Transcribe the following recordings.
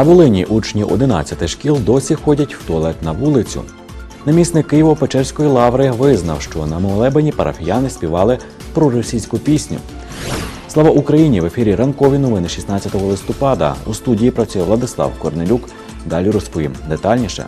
На Волині учні 11 шкіл досі ходять в туалет на вулицю. Намісник Києво-Печерської лаври визнав, що на молебені парафіяни співали проросійську пісню. Слава Україні! В ефірі ранкові новини 16 листопада. У студії працює Владислав Корнелюк. Далі розповім детальніше.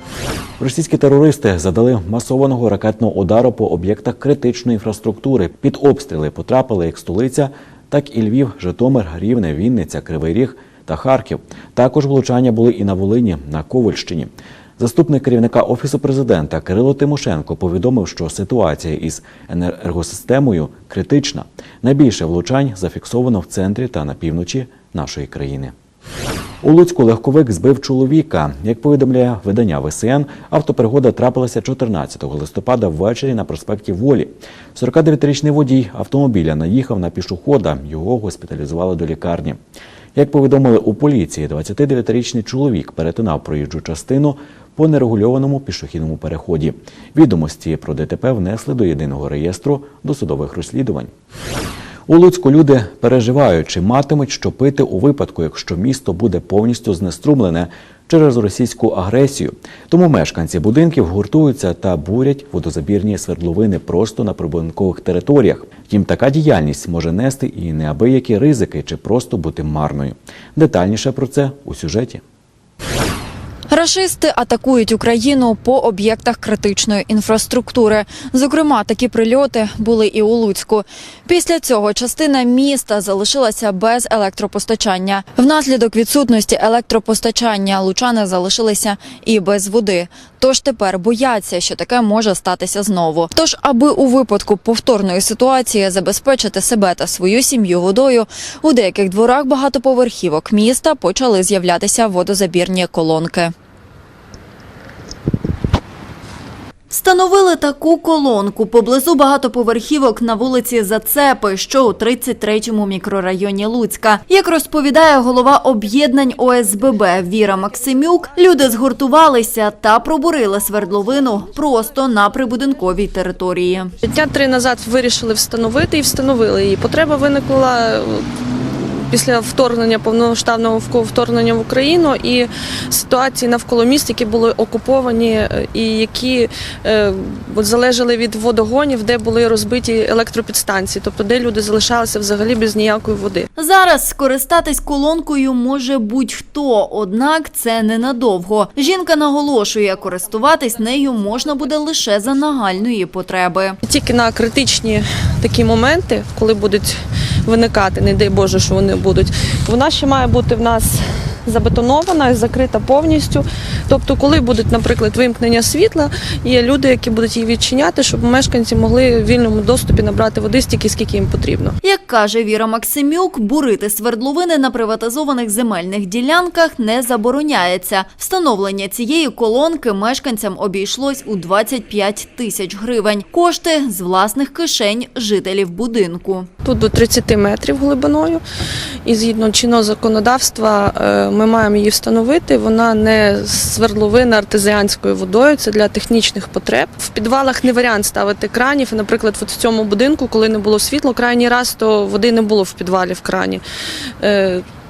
Російські терористи задали масованого ракетного удару по об'єктах критичної інфраструктури. Під обстріли потрапили як столиця, так і Львів, Житомир, Рівне, Вінниця, Кривий Ріг та Харків. Також влучання були і на Волині, на Ковальщині. Заступник керівника офісу президента Кирило Тимошенко повідомив, що ситуація із енергосистемою критична. Найбільше влучань зафіксовано в центрі та на півночі нашої країни. У Луцьку легковик збив чоловіка. Як повідомляє видання ВСН, автопригода трапилася 14 листопада ввечері на проспекті Волі. 49-річний водій автомобіля наїхав на пішохода. Його госпіталізували до лікарні. Як повідомили у поліції, 29-річний чоловік перетинав проїжджу частину по нерегульованому пішохідному переході. Відомості про ДТП внесли до єдиного реєстру досудових розслідувань. У Луцьку люди переживають, чи матимуть що пити у випадку, якщо місто буде повністю знеструмлене через російську агресію. Тому мешканці будинків гуртуються та бурять водозабірні свердловини просто на прибудинкових територіях. Втім, така діяльність може нести і неабиякі ризики чи просто бути марною. Детальніше про це у сюжеті. Рашисти атакують Україну по об'єктах критичної інфраструктури. Зокрема, такі прильоти були і у Луцьку. Після цього частина міста залишилася без електропостачання. Внаслідок відсутності електропостачання лучани залишилися і без води. Тож тепер бояться, що таке може статися знову. Тож, аби у випадку повторної ситуації забезпечити себе та свою сім'ю водою, у деяких дворах багатоповерхівок міста почали з'являтися водозабірні колонки. Встановили таку колонку поблизу багатоповерхівок на вулиці Зацепи, що у 33-му мікрорайоні Луцька. Як розповідає голова об'єднань ОСББ Віра Максимюк, люди згуртувалися та пробурили свердловину просто на прибудинковій території. Дня три назад вирішили встановити і встановили її. Потреба виникла після вторгнення повномасштабного вко- вторгнення в Україну і ситуації навколо міст, які були окуповані е, і які е, от залежали від водогонів, де були розбиті електропідстанції, тобто де люди залишалися взагалі без ніякої води. Зараз скористатись колонкою може будь-хто, однак це ненадовго. Жінка наголошує, користуватись нею можна буде лише за нагальної потреби. Тільки на критичні такі моменти, коли будуть виникати, не дай Боже, що вони будуть, вона ще має бути в нас забетонована і закрита повністю. Тобто, коли будуть, наприклад, вимкнення світла, є люди, які будуть її відчиняти, щоб мешканці могли в вільному доступі набрати води стільки, скільки їм потрібно. Як каже Віра Максимюк, бурити свердловини на приватизованих земельних ділянках не забороняється. Встановлення цієї колонки мешканцям обійшлось у 25 тисяч гривень. Кошти з власних кишень жителів будинку. Тут до 30 метрів глибиною, і згідно чинного законодавства е, ми маємо її встановити. Вона не свердловина артезіанською водою, це для технічних потреб. В підвалах не варіант ставити кранів. Наприклад, от в цьому будинку, коли не було світла, крайній раз, то води не було в підвалі в крані.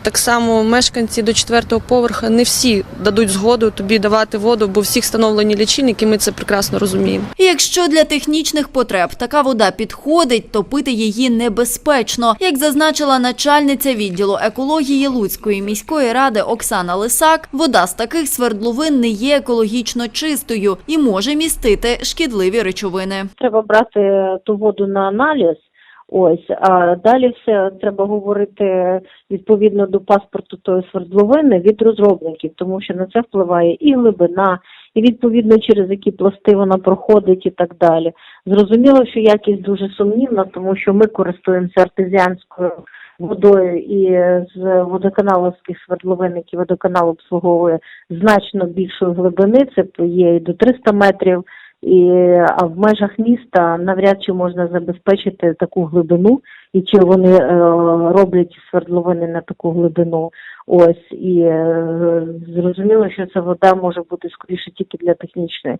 Так само мешканці до четвертого поверха не всі дадуть згоду тобі давати воду, бо всіх встановлені лічильники, ми це прекрасно розуміємо. І Якщо для технічних потреб така вода підходить, то пити її небезпечно. Як зазначила начальниця відділу екології Луцької міської ради Оксана Лисак, вода з таких свердловин не є екологічно чистою і може містити шкідливі речовини. треба брати ту воду на аналіз. Ось, а далі все треба говорити відповідно до паспорту тої свердловини від розробників, тому що на це впливає і глибина, і відповідно через які пласти вона проходить і так далі. Зрозуміло, що якість дуже сумнівна, тому що ми користуємося артезіанською водою і з водоканаловських свердловин, які водоканал обслуговує значно більшої глибини, це є і до 300 метрів. І а в межах міста навряд чи можна забезпечити таку глибину, і чи вони е, роблять свердловини на таку глибину. Ось і е, зрозуміло, що ця вода може бути скоріше тільки для технічної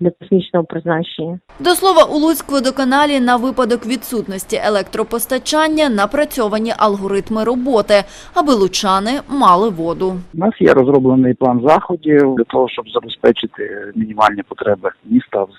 для технічного призначення. До слова, у Луцькводоканалі на випадок відсутності електропостачання напрацьовані алгоритми роботи, аби лучани мали воду. У нас є розроблений план заходів для того, щоб забезпечити мінімальні потреби міста в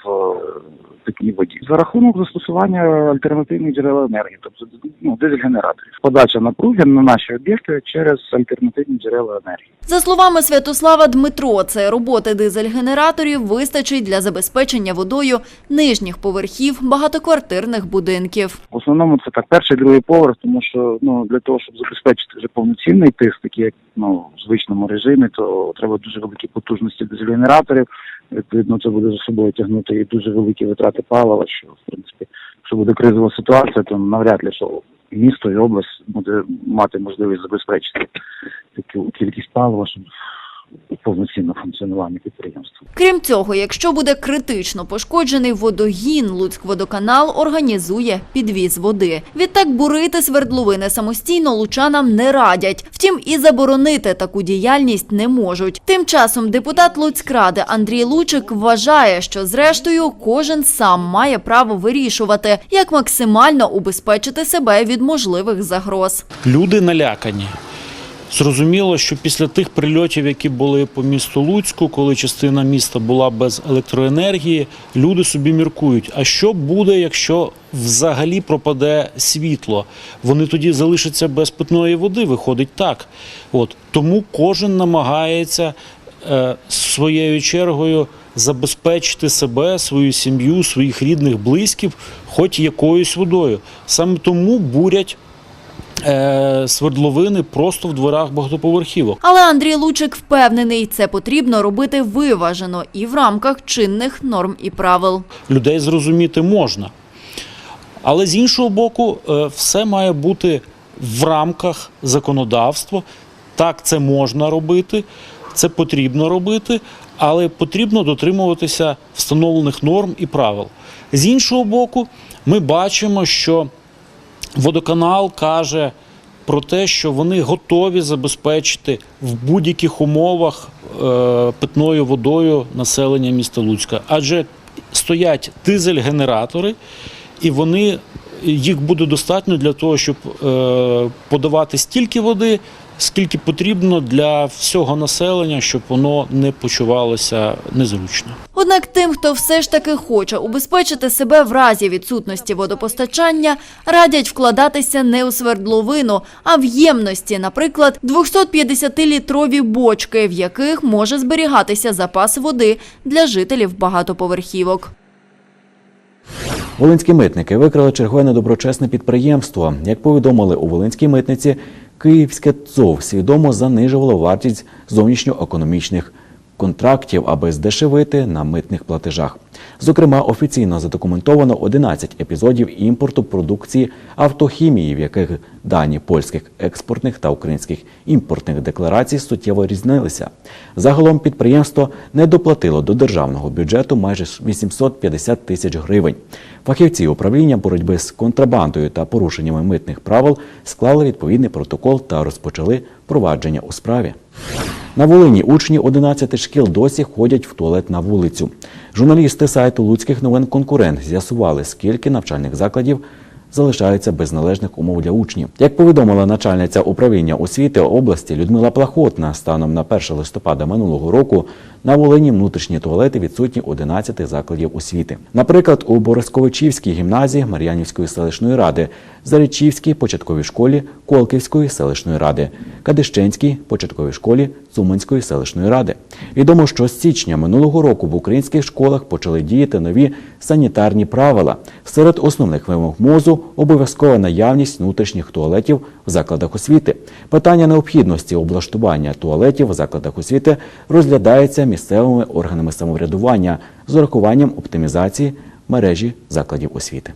питній воді за рахунок застосування альтернативних джерел енергії, тобто ну, дизель-генераторів. Подача напруги на наші об'єкти через альтернативні джерела енергії. За словами Святослава Дмитро, це роботи дизель-генераторів вистачить для забезпечення водою нижніх поверхів багатоквартирних будинків. В основному це так перший другий поверх, тому що ну для того, щоб забезпечити вже повноцінний тиск, такий як ну в звичному режимі, то треба дуже великі потужності дизель-генераторів. Відповідно, це буде за собою тягнути і дуже великі витрати палива. Що в принципі, якщо буде кризова ситуація, то навряд ли що місто і область буде мати можливість забезпечити таку кількість палива, щоб повноцінне функціонування підприємства. Крім цього, якщо буде критично пошкоджений водогін, Луцькводоканал організує підвіз води. Відтак бурити свердловини самостійно лучанам не радять. Втім, і заборонити таку діяльність не можуть. Тим часом депутат Луцькради Андрій Лучик вважає, що зрештою кожен сам має право вирішувати, як максимально убезпечити себе від можливих загроз. Люди налякані. Зрозуміло, що після тих прильотів, які були по місту Луцьку, коли частина міста була без електроенергії, люди собі міркують, а що буде, якщо взагалі пропаде світло? Вони тоді залишаться без питної води, виходить так. От. Тому кожен намагається е, своєю чергою забезпечити себе, свою сім'ю, своїх рідних, близьких, хоч якоюсь водою. Саме тому бурять свердловини просто в дворах багатоповерхівок. Але Андрій Лучик впевнений, це потрібно робити виважено і в рамках чинних норм і правил. Людей зрозуміти можна. Але з іншого боку, е, все має бути в рамках законодавства. Так, це можна робити, це потрібно робити, але потрібно дотримуватися встановлених норм і правил. З іншого боку, ми бачимо, що водоканал каже про те, що вони готові забезпечити в будь-яких умовах е, питною водою населення міста Луцька. Адже стоять дизель-генератори, і вони їх буде достатньо для того, щоб е, подавати стільки води, скільки потрібно для всього населення, щоб воно не почувалося незручно. Однак тим, хто все ж таки хоче убезпечити себе в разі відсутності водопостачання, радять вкладатися не у свердловину, а в ємності, наприклад, 250-літрові бочки, в яких може зберігатися запас води для жителів багатоповерхівок. Волинські митники викрили чергове недоброчесне підприємство. Як повідомили у Волинській митниці, Київське ЦОВ свідомо занижувало вартість зовнішньоекономічних контрактів, аби здешевити на митних платежах. Зокрема, офіційно задокументовано 11 епізодів імпорту продукції автохімії, в яких дані польських експортних та українських імпортних декларацій суттєво різнилися. Загалом підприємство не доплатило до державного бюджету майже 850 тисяч гривень. Фахівці управління боротьби з контрабандою та порушеннями митних правил склали відповідний протокол та розпочали провадження у справі. На Волині учні 11 шкіл досі ходять в туалет на вулицю. Журналісти сайту Луцьких новин Конкурент з'ясували, скільки навчальних закладів залишаються без належних умов для учнів. Як повідомила начальниця управління освіти області Людмила Плахотна, станом на 1 листопада минулого року на Волині внутрішні туалети відсутні 11 закладів освіти. Наприклад, у Борисковичівській гімназії Мар'янівської селищної ради, Заречівській початковій школі Колківської селищної ради, Кадищенській початковій школі Цуманської селищної ради. Відомо, що з січня минулого року в українських школах почали діяти нові санітарні правила. Серед основних вимог МОЗу обов'язкова наявність внутрішніх туалетів в закладах освіти. Питання необхідності облаштування туалетів в закладах освіти розглядається місцевими органами самоврядування з урахуванням оптимізації мережі закладів освіти.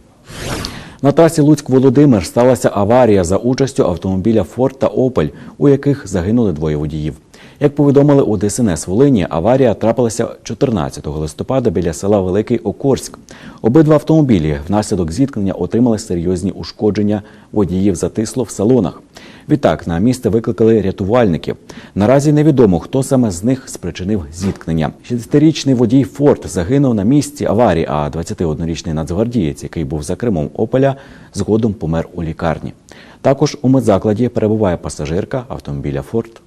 На трасі Луцьк-Володимир сталася аварія за участю автомобіля Форд та Опель, у яких загинули двоє водіїв. Як повідомили у ДСНС Волині, аварія трапилася 14 листопада біля села Великий Окорськ. Обидва автомобілі внаслідок зіткнення отримали серйозні ушкодження. Водіїв затисло в салонах. Відтак на місце викликали рятувальників. Наразі невідомо, хто саме з них спричинив зіткнення. 60-річний водій Форд загинув на місці аварії, а 21-річний нацгвардієць, який був за кермом Опеля, згодом помер у лікарні. Також у медзакладі перебуває пасажирка автомобіля Форд.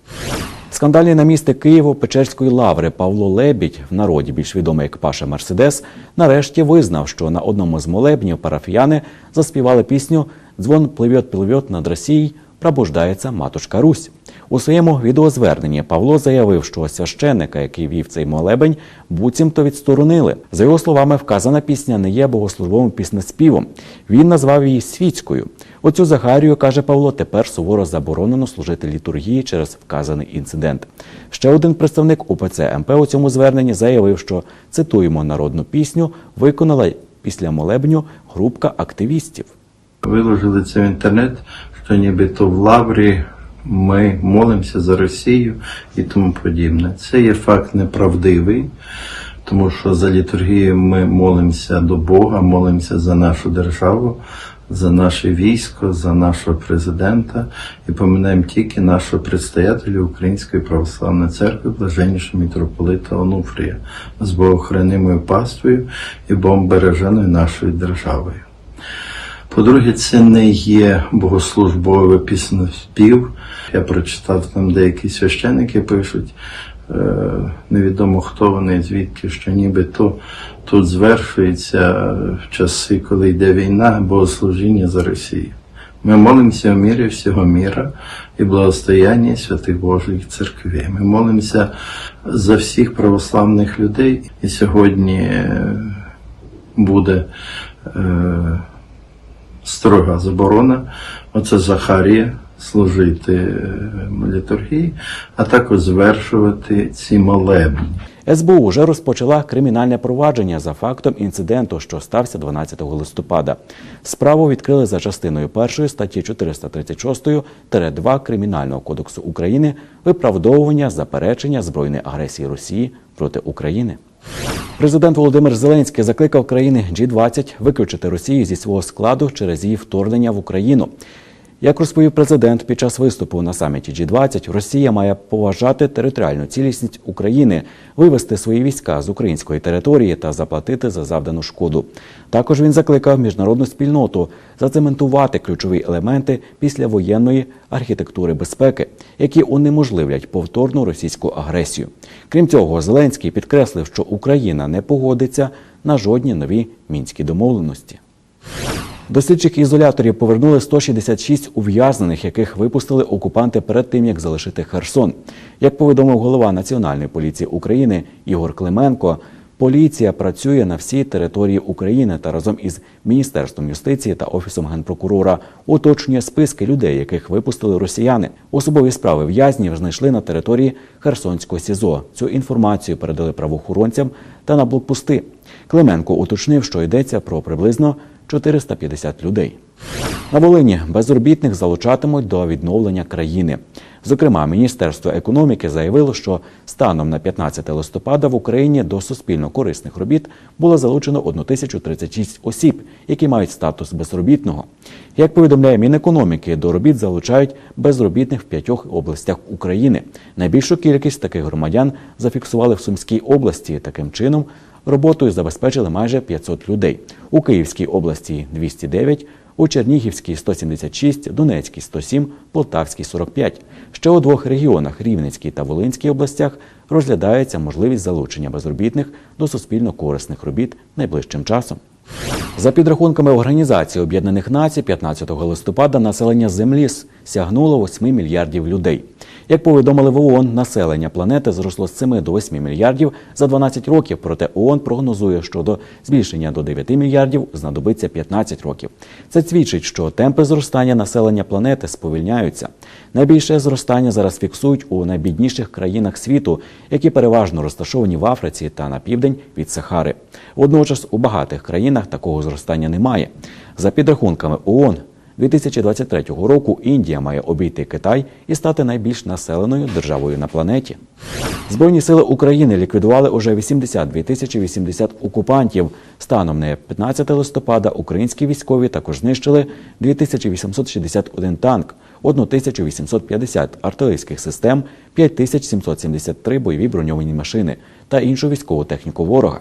Скандальний намісник Києво-Печерської лаври Павло Лебідь, в народі більш відомий як Паша Мерседес, нарешті визнав, що на одному з молебнів парафіяни заспівали пісню Дзвон пливет, пливет над Росією, пробуждається матушка Русь. У своєму відеозверненні Павло заявив, що священника, який вів цей молебень, буцімто відсторонили. За його словами, вказана пісня не є богослужбовим піснеспівом. Він назвав її світською. Оцю Захарію, каже Павло, тепер суворо заборонено служити літургії через вказаний інцидент. Ще один представник УПЦ МП у цьому зверненні заявив, що цитуємо народну пісню, виконала після молебню групка активістів. Виложили це в інтернет, що нібито в Лаврі ми молимося за Росію і тому подібне. Це є факт неправдивий, тому що за літургією ми молимося до Бога, молимося за нашу державу, за наше військо, за нашого президента і поминаємо тільки нашого предстоятеля Української православної церкви, блаженнішого митрополита Онуфрія, з богохранимою паствою і бомбереженою нашою державою. По-друге, це не є богослужбовий піснеспів. Я прочитав там деякі священники пишуть, е, невідомо хто вони, звідки, що нібито тут звершується в часи, коли йде війна, богослужіння за Росію. Ми молимося в мірі всього міра і благостояння святих Божих церквей. Ми молимося за всіх православних людей. І сьогодні е, буде е, строга заборона. Оце Захарія служити е, літургії, а також звершувати ці молебні. СБУ вже розпочала кримінальне провадження за фактом інциденту, що стався 12 листопада. Справу відкрили за частиною першої статті 436-2 Кримінального кодексу України виправдовування заперечення збройної агресії Росії проти України. Президент Володимир Зеленський закликав країни G20 виключити Росію зі свого складу через її вторгнення в Україну. Як розповів президент під час виступу на саміті G20, Росія має поважати територіальну цілісність України, вивести свої війська з української території та заплатити за завдану шкоду. Також він закликав міжнародну спільноту зацементувати ключові елементи післявоєнної архітектури безпеки, які унеможливлять повторну російську агресію. Крім цього, Зеленський підкреслив, що Україна не погодиться на жодні нові мінські домовленості. До слідчих ізоляторів повернули 166 ув'язнених, яких випустили окупанти перед тим, як залишити Херсон. Як повідомив голова Національної поліції України Ігор Клименко, поліція працює на всій території України та разом із Міністерством юстиції та Офісом генпрокурора уточнює списки людей, яких випустили росіяни. Особові справи в'язнів знайшли на території Херсонського СІЗО. Цю інформацію передали правоохоронцям та на блокпости. Клименко уточнив, що йдеться про приблизно 450 людей. На Волині безробітних залучатимуть до відновлення країни. Зокрема, Міністерство економіки заявило, що станом на 15 листопада в Україні до суспільно корисних робіт було залучено 1036 осіб, які мають статус безробітного. Як повідомляє Мінекономіки, до робіт залучають безробітних в п'ятьох областях України. Найбільшу кількість таких громадян зафіксували в Сумській області. Таким чином, роботою забезпечили майже 500 людей. У Київській області 209, у Чернігівській 176, Донецькій 107, Полтавській 45. Ще у двох регіонах Рівненській та Волинській областях розглядається можливість залучення безробітних до суспільно корисних робіт найближчим часом. За підрахунками Організації Об'єднаних Націй, 15 листопада населення Землі сягнуло 8 мільярдів людей. Як повідомили в ООН, населення планети зросло з 7 до 8 мільярдів за 12 років. Проте ООН прогнозує, що до збільшення до 9 мільярдів знадобиться 15 років. Це свідчить, що темпи зростання населення планети сповільняються. Найбільше зростання зараз фіксують у найбідніших країнах світу, які переважно розташовані в Африці та на південь від Сахари. Водночас у багатих країнах такого зростання немає. За підрахунками ООН, 2023 року Індія має обійти Китай і стати найбільш населеною державою на планеті. Збройні сили України ліквідували уже 82 тисячі 80 окупантів. Станом на 15 листопада українські військові також знищили 2861 танк, 1850 артилерійських систем, 5773 бойові броньовані машини та іншу військову техніку ворога.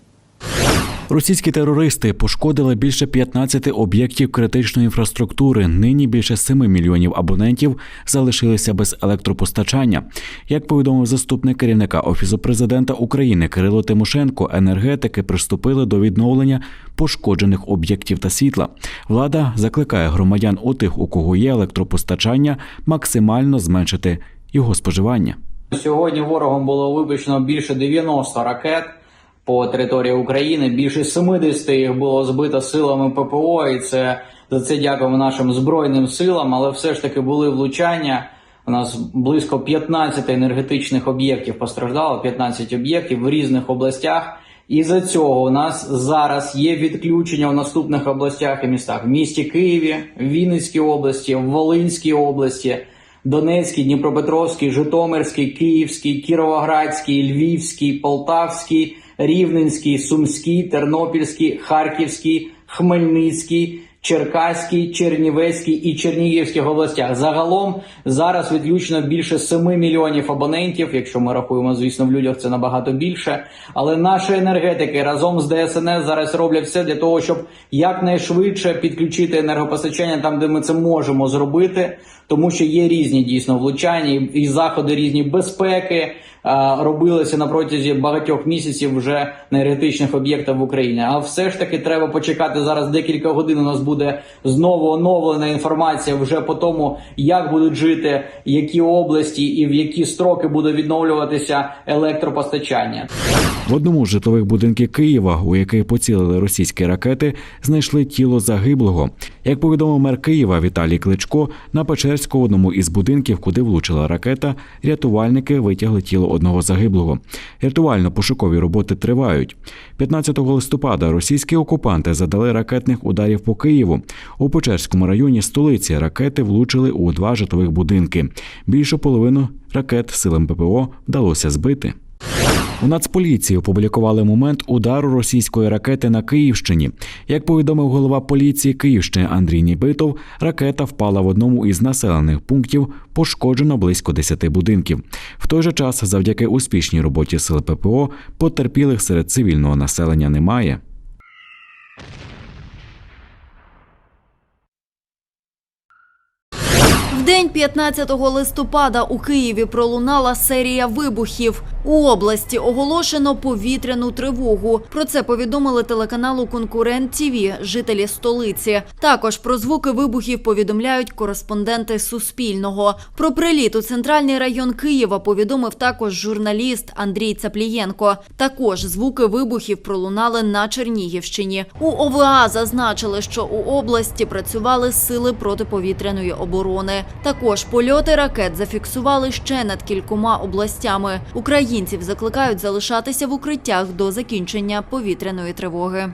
Російські терористи пошкодили більше 15 об'єктів критичної інфраструктури. Нині більше 7 мільйонів абонентів залишилися без електропостачання. Як повідомив заступник керівника офісу президента України Кирило Тимошенко, енергетики приступили до відновлення пошкоджених об'єктів та світла. Влада закликає громадян у тих, у кого є електропостачання, максимально зменшити його споживання. Сьогодні ворогом було випущено більше 90 ракет по території України. Більше 70 їх було збито силами ППО, і це за це дякуємо нашим збройним силам. Але все ж таки були влучання. У нас близько 15 енергетичних об'єктів постраждало, 15 об'єктів в різних областях. І за цього у нас зараз є відключення в наступних областях і містах: в місті Києві, Вінницькій області, в Волинській області. Донецький, Дніпропетровський, Житомирський, Київський, Кіровоградський, Львівський, Полтавський, Рівненський, Сумський, Тернопільський, Харківський, Хмельницький, Черкаський, Чернівецький і Чернігівських областях. Загалом зараз відключено більше 7 мільйонів абонентів. Якщо ми рахуємо, звісно, в людях це набагато більше. Але наші енергетики разом з ДСНС зараз роблять все для того, щоб якнайшвидше підключити енергопостачання там, де ми це можемо зробити, тому що є різні дійсно влучання і заходи різні безпеки. А, Робилися на протязі багатьох місяців вже на енергетичних об'єктах в Україні. А все ж таки треба почекати зараз декілька годин. У нас буде знову оновлена інформація вже по тому, як будуть жити які області і в які строки буде відновлюватися електропостачання. В одному з житлових будинків Києва, у який поцілили російські ракети, знайшли тіло загиблого. Як повідомив мер Києва Віталій Кличко, на Печерську одному із будинків, куди влучила ракета, рятувальники витягли тіло одного загиблого. Рятувально-пошукові роботи тривають. 15 листопада російські окупанти задали ракетних ударів по Києву. У Печерському районі столиці ракети влучили у два житлових будинки. Більшу половину ракет силам ППО вдалося збити. У Нацполіції опублікували момент удару російської ракети на Київщині. Як повідомив голова поліції Київщини Андрій Нібитов, ракета впала в одному із населених пунктів, пошкоджено близько 10 будинків. В той же час, завдяки успішній роботі сил ППО, потерпілих серед цивільного населення немає. В день 15 листопада у Києві пролунала серія вибухів. У області оголошено повітряну тривогу. Про це повідомили телеканалу Конкурент ТІВІ жителі столиці. Також про звуки вибухів повідомляють кореспонденти Суспільного. Про приліт у центральний район Києва повідомив також журналіст Андрій Цаплієнко. Також звуки вибухів пролунали на Чернігівщині. У ОВА зазначили, що у області працювали сили протиповітряної оборони. Також польоти ракет зафіксували ще над кількома областями. Українців закликають залишатися в укриттях до закінчення повітряної тривоги.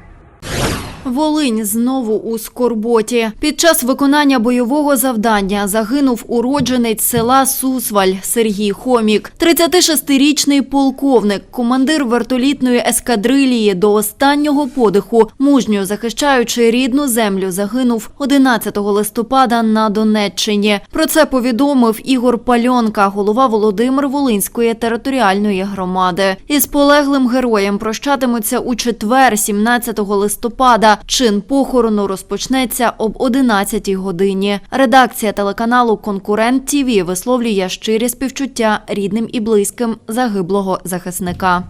Волинь знову у скорботі. Під час виконання бойового завдання загинув уродженець села Сусваль Сергій Хомік. 36-річний полковник, командир вертолітної ескадрилії до останнього подиху, мужньо захищаючи рідну землю, загинув 11 листопада на Донеччині. Про це повідомив Ігор Пальонка, голова Володимир Волинської територіальної громади. Із полеглим героєм прощатимуться у четвер, 17 листопада. Чин похорону розпочнеться об 11 годині. Редакція телеканалу Конкурент ТІВІ висловлює щирі співчуття рідним і близьким загиблого захисника.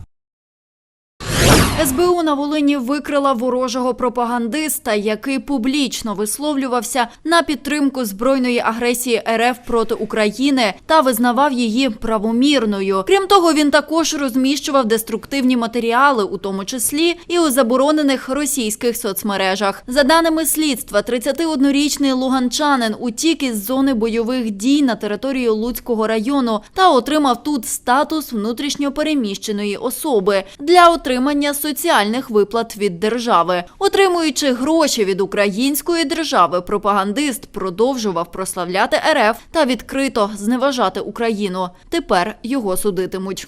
СБУ на Волині викрила ворожого пропагандиста, який публічно висловлювався на підтримку збройної агресії РФ проти України та визнавав її правомірною. Крім того, він також розміщував деструктивні матеріали, у тому числі і у заборонених російських соцмережах. За даними слідства, 31-річний луганчанин утік із зони бойових дій на території Луцького району та отримав тут статус внутрішньопереміщеної особи для отримання соціальних виплат від держави. Отримуючи гроші від української держави, пропагандист продовжував прославляти РФ та відкрито зневажати Україну. Тепер його судитимуть.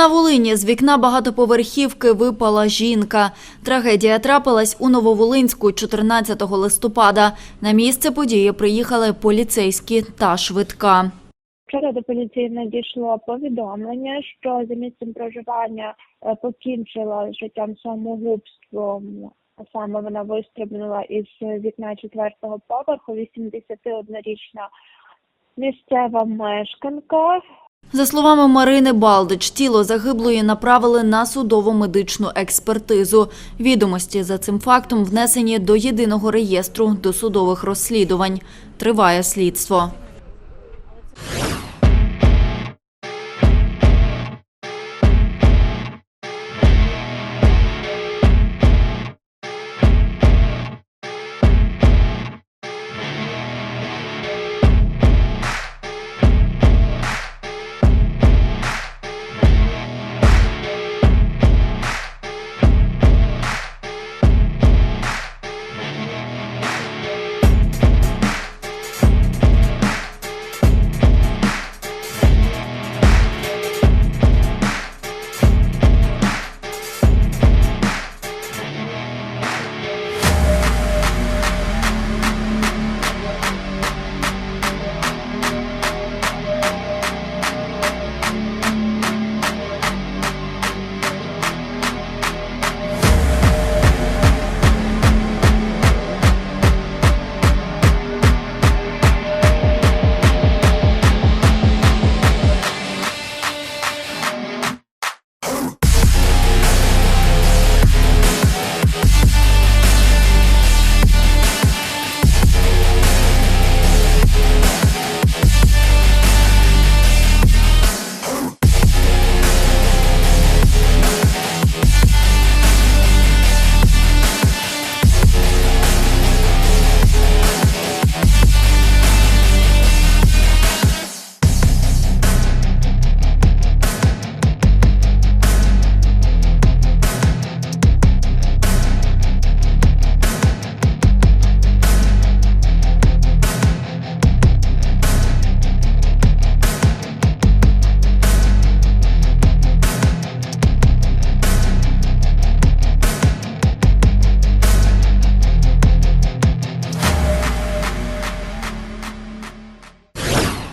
На Волині з вікна багатоповерхівки випала жінка. Трагедія трапилась у Нововолинську 14 листопада. На місце події приїхали поліцейські та швидка. Вчора до поліції надійшло повідомлення, що за місцем проживання е, покінчила життям самогубством. Саме вона вистрибнула із вікна четвертого поверху, 81-річна місцева мешканка. За словами Марини Балдич, тіло загиблої направили на судово медичну експертизу. Відомості за цим фактом внесені до єдиного реєстру досудових розслідувань. Триває слідство.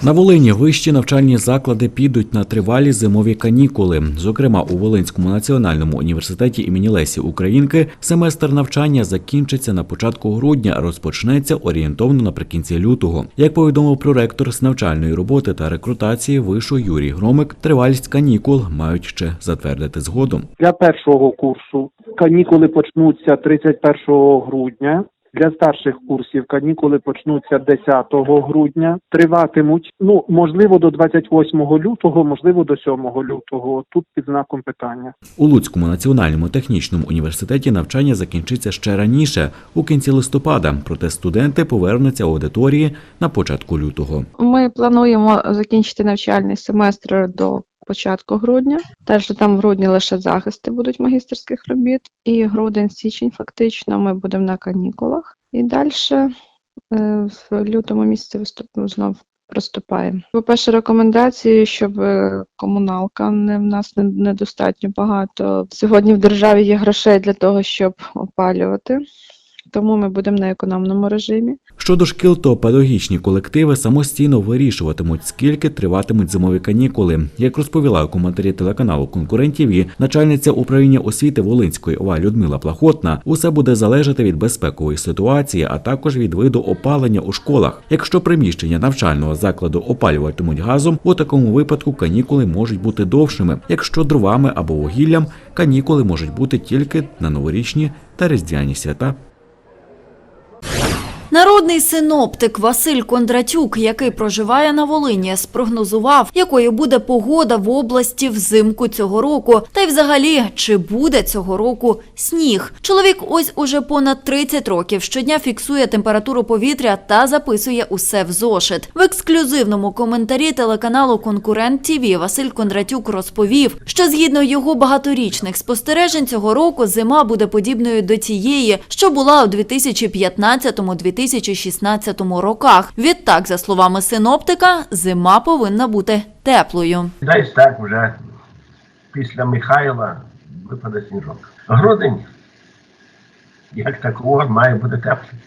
На Волині вищі навчальні заклади підуть на тривалі зимові канікули. Зокрема, у Волинському національному університеті імені Лесі Українки семестр навчання закінчиться на початку грудня, розпочнеться орієнтовно наприкінці лютого. Як повідомив проректор з навчальної роботи та рекрутації вишу Юрій Громик, тривалість канікул мають ще затвердити згодом. Для першого курсу канікули почнуться 31 грудня. Для старших курсів канікули почнуться 10 грудня, триватимуть ну можливо до 28 лютого, можливо до 7 лютого. Тут під знаком питання. У Луцькому національному технічному університеті навчання закінчиться ще раніше, у кінці листопада. Проте студенти повернуться у аудиторії на початку лютого. Ми плануємо закінчити навчальний семестр до початку грудня. Теж там в грудні лише захисти будуть магістерських робіт, і грудень-січень фактично ми будемо на канікулах. І далі в лютому місяці виступимо знов. Приступаємо. По-перше, рекомендації, щоб е, комуналка не в нас недостатньо багато. Сьогодні в державі є грошей для того, щоб опалювати, тому ми будемо на економному режимі. Щодо шкіл, то педагогічні колективи самостійно вирішуватимуть, скільки триватимуть зимові канікули. Як розповіла у коментарі телеканалу Конкурентів, начальниця управління освіти Волинської ОВА Людмила Плахотна, усе буде залежати від безпекової ситуації, а також від виду опалення у школах. Якщо приміщення навчального закладу опалюватимуть газом, у такому випадку канікули можуть бути довшими. Якщо дровами або вугіллям, канікули можуть бути тільки на новорічні та різдвяні свята. Народний синоптик Василь Кондратюк, який проживає на Волині, спрогнозував, якою буде погода в області взимку цього року, та й взагалі, чи буде цього року сніг. Чоловік ось уже понад 30 років щодня фіксує температуру повітря та записує усе в зошит. В ексклюзивному коментарі телеканалу Конкурент ТІВІ Василь Кондратюк розповів, що згідно його багаторічних спостережень цього року зима буде подібною до тієї, що була у 2015-2016 роках. Відтак, за словами синоптика, зима повинна бути теплою. Десь так вже після Михайла випаде сніжок. Грудень, як такого, має бути теплий.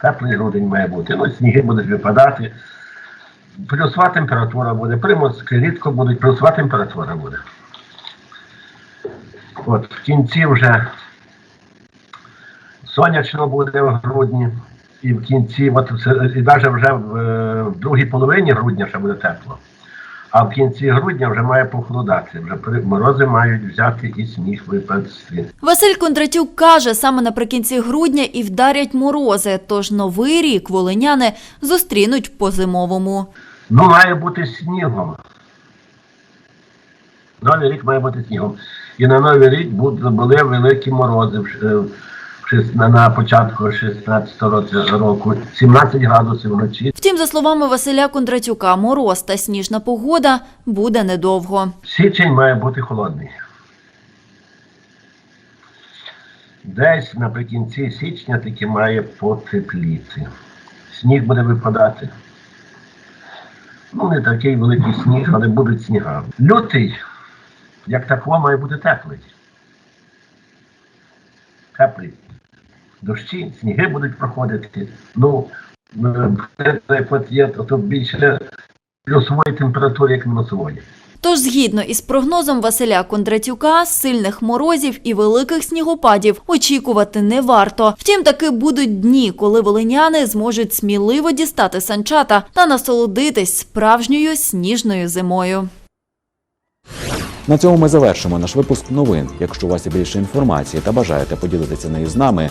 Теплий грудень має бути. Ну, сніги будуть випадати. Плюсова температура буде. Приморські рідко будуть, плюсова температура буде. От в кінці вже сонячно буде в грудні. І в кінці, от, і навіть вже в, е, в другій половині грудня ще буде тепло. А в кінці грудня вже має похолодати. Вже морози мають взяти і сніг випасти. Василь Кондратюк каже, саме наприкінці грудня і вдарять морози, тож новий рік волиняни зустрінуть по-зимовому. Ну, має бути снігом. Новий рік має бути снігом. І на Новий рік були великі морози е, на, початку 16 року, 17 градусів вночі. Втім, за словами Василя Кондратюка, мороз та сніжна погода буде недовго. Січень має бути холодний. Десь наприкінці січня таки має потепліти. Сніг буде випадати. Ну, не такий великий сніг, але будуть сніга. Лютий, як такого, має бути теплий. Теплий. Дощі, сніги будуть проходити. Ну, е, як є, то більше плюсової температури, як мінусової. Тож, згідно із прогнозом Василя Кондратюка, сильних морозів і великих снігопадів очікувати не варто. Втім, таки будуть дні, коли волиняни зможуть сміливо дістати санчата та насолодитись справжньою сніжною зимою. На цьому ми завершимо наш випуск новин. Якщо у вас є більше інформації та бажаєте поділитися нею з нами,